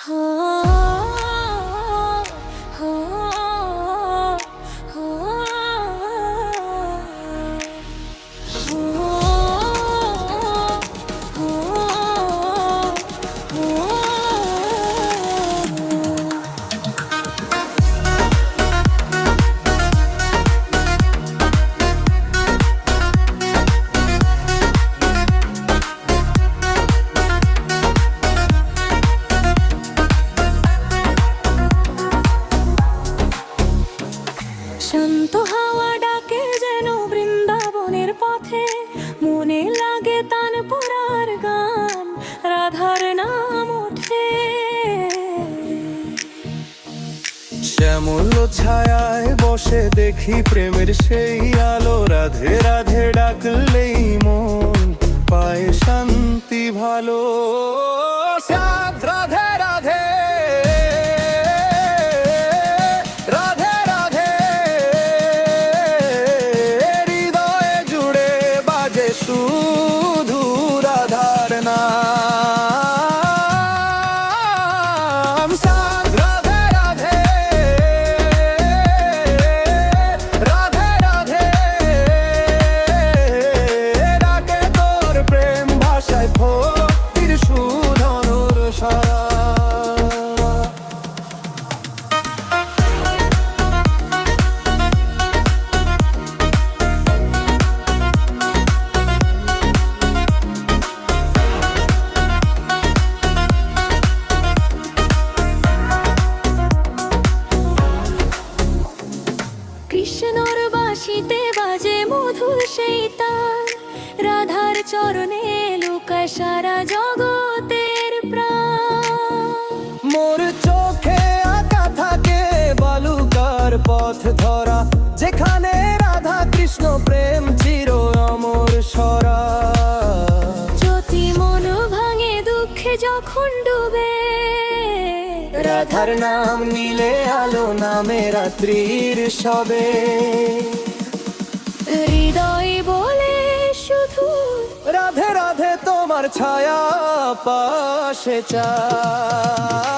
শান্ত শ্যামল ছায়ায় বসে দেখি প্রেমের সেই আলো। রাধে রাধে ডাকলেই মন পায় শান্তি, ভালো। রাধে রাধে। রাধে রাধে। হৃদয়ে জুড়ে বাজে শুধু বাঁশিতে বাজে মধুর সেই তার রাধার চরণে লুকায় সারা জগতের প্রাণ। মোর চোখে আঁকা থাকে বালুকার পথ ধরা যেখানে রাধা কৃষ্ণ প্রেম চির অমর সরা। জ্যোতি মন ভাঙে দুঃখে যখন ডুবে। রাধার নাম নিলে আলো নামে রাত্রির সবে হৃদয় বলে শুধু রাধে রাধে তোমার ছায়া পাশে চাই।